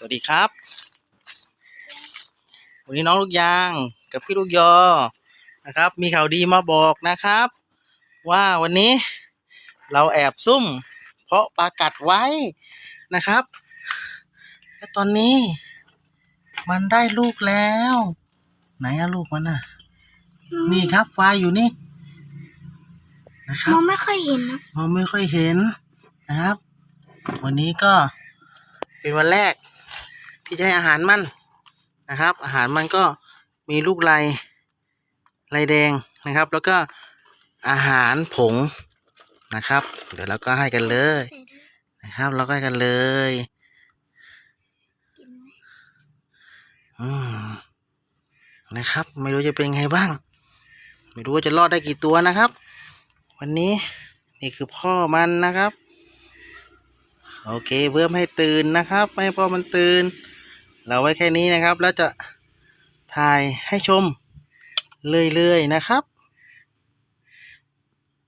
สวัสดีครับ วันนี้น้องลูกยางกับพี่ลูกยอนะครับ มีข่าวดีมาบอกนะครับ ว่าวันนี้เราแอบซุ่ม เพราะปลากัดไว้นะครับ และตอนนี้ มันได้ลูกแล้ว ไหนอะลูกมันน่ะนี่ครับวายอยู่นี่นะครัมบองไม่ค่อยเห็นนะมองไม่ค่อยเห็นนะครับ วันนี้ก็เป็นวันแรก ที่จะให้อาหารมันนะครับ อาหารมันก็มีลูกลายลายแดงนะครับ แล้วก็อาหารผงนะครับ เดี๋ยวเราก็ให้กันเลยนะครับ เราก็ให้กันเลยอืมนะครับ ไม่รู้จะเป็นไงบ้าง ไม่รู้ว่าจะรอดได้กี่ตัวนะครับ วันนี้นี่คือพ่อมันนะครับ โอเคเพิ่มให้ตื่นนะครับไม่ให้พ่อมันตื่น เราไว้แค่นี้นะครับ แล้วจะถ่ายให้ชมเรื่อยๆนะครับ